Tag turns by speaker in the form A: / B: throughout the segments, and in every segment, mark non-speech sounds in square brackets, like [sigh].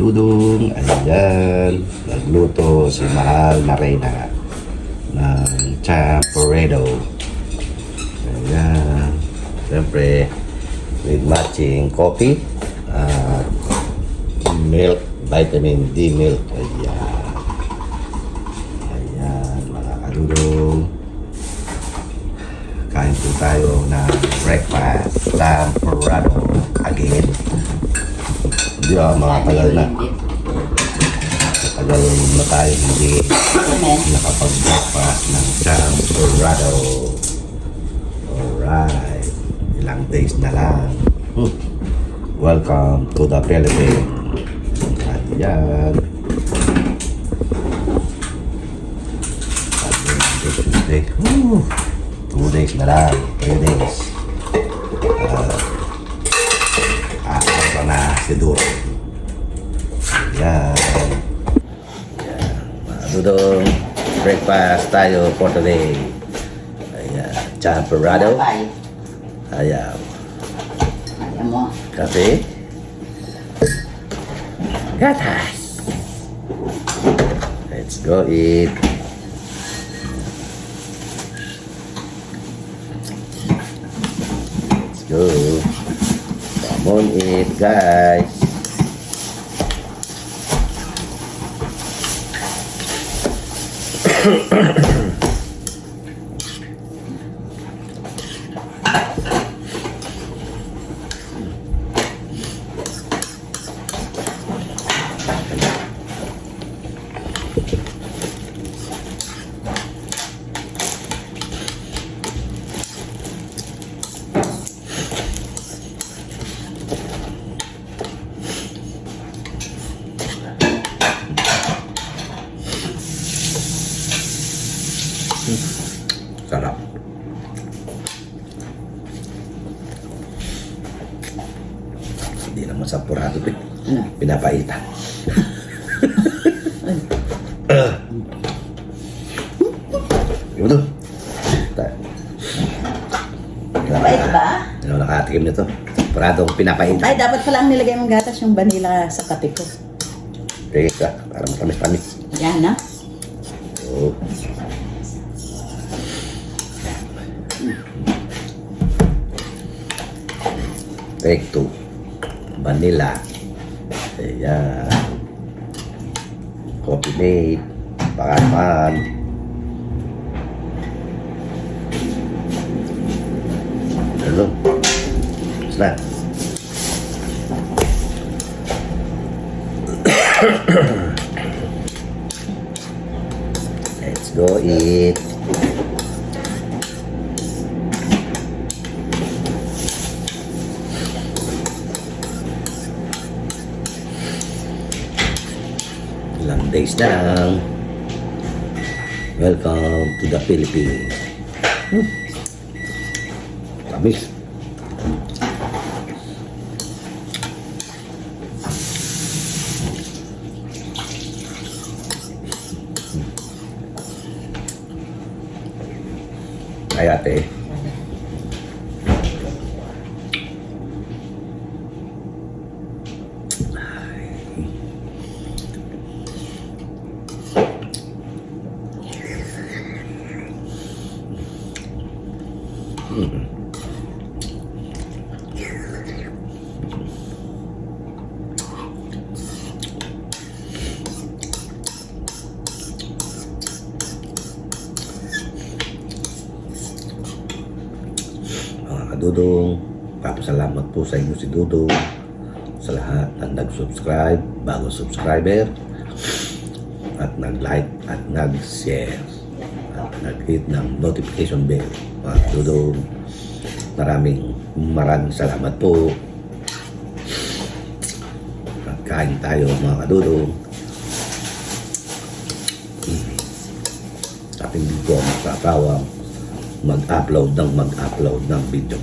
A: Dudong, ayan, nagluto si Mahal na Reyna ng champorado. Ayan, siyempre, with matching coffee at milk, vitamin D milk. Ayan. Ayan, mga kadudong. Kain po tayo ng breakfast champorado again. Hindi ako makatagal na. Tagal na tayo hindi nakapag-breakfast ng champorado. Alright. Ilang days na lang. Hmm. Welcome to the Philippines. Ayan. Monday, Tuesday. Whew. Two days na lang. Three days. Uh, siguro. Ayan. Ayan. Mga dudong breakfast tayo for today. Ayan. Champorado.
B: Bye.
A: Ayan.
B: Alam mo.
A: Kape. Gatas. Let's go eat. Let's go. On eat, guys. [coughs] Sarap. Hindi naman sampurado ito. eh.
B: Ano?
A: Pinapaitan. Yung to.
B: Mabait ba?
A: Ano nakatikim nito? Paradong pinapaitan.
B: Ay, dapat pala ang nilagay mong gatas yung vanilla sa kape ko.
A: Teka, para matamis-tamis.
B: Yan na.
A: Oh. Take two. Vanilla. Ayan. Coffee mate. Pakaman. Hello. Snap. [coughs] Let's go eat. Ilang days na lang. Welcome to the Philippines. Hmm. Tamis. Ay ate. Mga kadudong, papasalamat po sa inyo si Dudong sa lahat ng nag-subscribe, bago subscriber, at nag-like at nag-share at nag-hit ng notification bell. Mga kadudong, maraming maraming salamat po. At kain tayo mga kadudong. Sa ating video magtatawang mag-upload ng mag-upload ng video.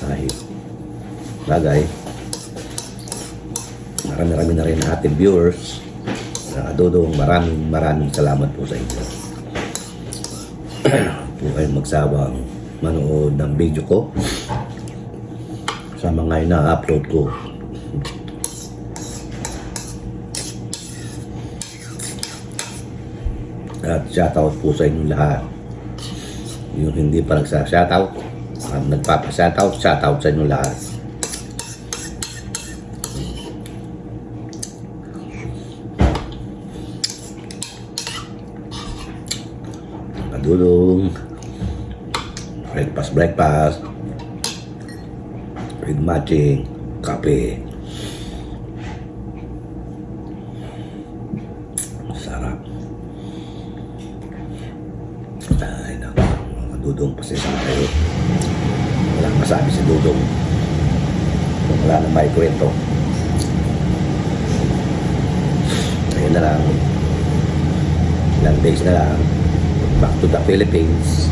A: Kahit bagay, marami-rami na rin ating viewers. Nakadudong maraming maraming salamat po sa inyo huwag kayong magsawang manood ng video ko sa mga ina-upload ko. At shoutout po sa inyong lahat. Yung hindi pa nagsa-shoutout, um, nagpapa-shoutout, shoutout sa inyong lahat. Padulong. Breakfast, breakfast. With matching. Kape. Sarap. Ay, naku. Mga dudong pasensya na kayo. Walang masabi si Dudong. Kung wala nang may kwento. Ayun na lang. Ilang days na lang. Back to the Philippines.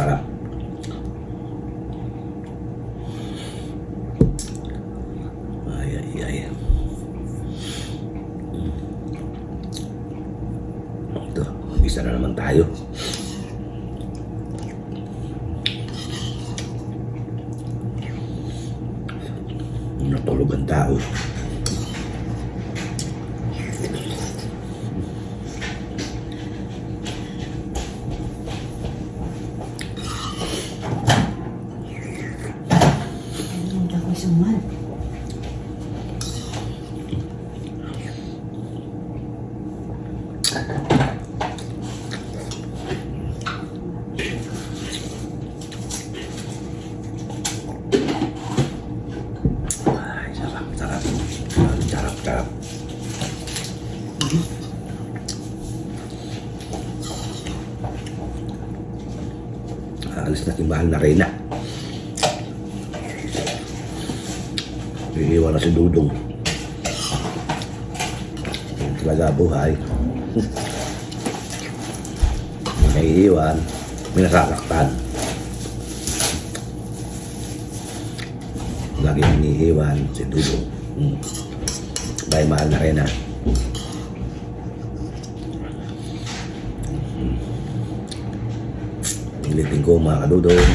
A: Sarap. Ay, ay, ay. Ito, isa na naman tayo. Natulog ang tao.
B: Ang dami suman.
A: Ay, sarap, sarap. Ay, Sarap, sarap. Aalis na si mahal na Reyna. Iiwan na si Dudong. Yung talaga buhay. May naiiwan, may nasasaktan. Lagi iniiwan si Dudong. Hmm. Dahil mahal na Reyna. Ulitin ko mga kadudong.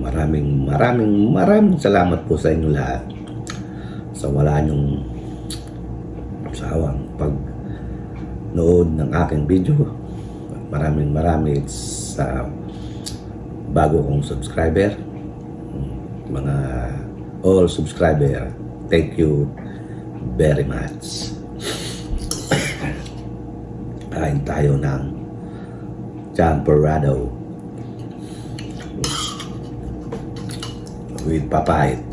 A: Maraming maraming maraming salamat po sa inyo lahat. Sa wala niyong sawang pag nood ng aking video. Maraming maraming sa bago kong subscriber. Mga all subscriber. Thank you very much. [coughs] Kain tayo ng champorado with. Sarap.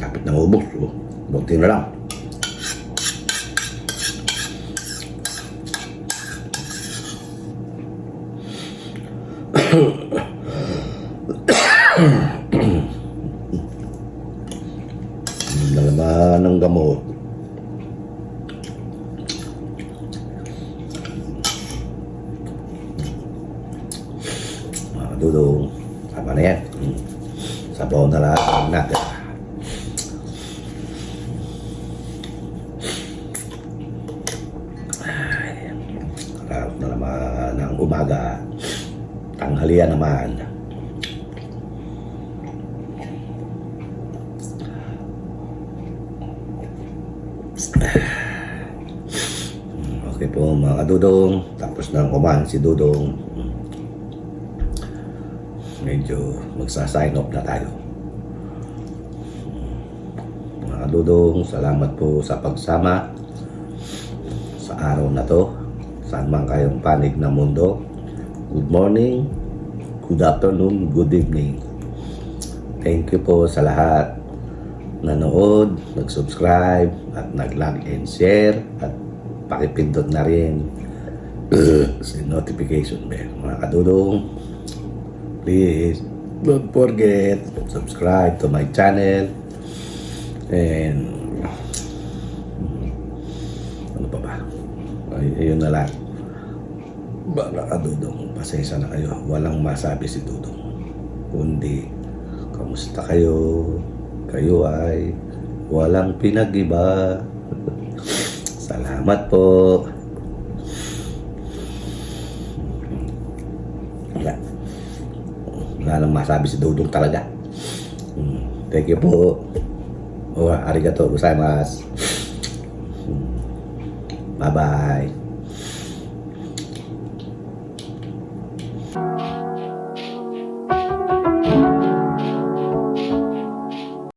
A: Kapit na ubos. Oh. Bunti na lang. Nalaman ng gamot. Mga dudong. Na yan. Sabaw na lahat ng natin. Ay, Sarap na naman ng umaga. Tanghalian naman. Okay po mga dudong. Tapos na kumain si dudong. Medyo magsa-sign off na tayo. Mga dudong, salamat po sa pagsama sa araw na to. Saan man kayong panig na mundo. Good morning, good afternoon, good evening. Thank you po sa lahat nanood, nag-subscribe, at nag-like and share, at pakipindot na rin [clears throat] si notification bell. Mga kadudong, please don't forget subscribe to my channel and ano pa ba? Ay, ayun na lang. Mga kadudong, pasensya na kayo. Walang masabi si Dudong. Kundi, kamusta kayo? Kayo ay walang pinag-iba. [laughs] Salamat po. Wala. Wala nang masabi si Dudong talaga. Hmm. Thank you po. O, arigato gozaimasu. Hmm. Bye-bye.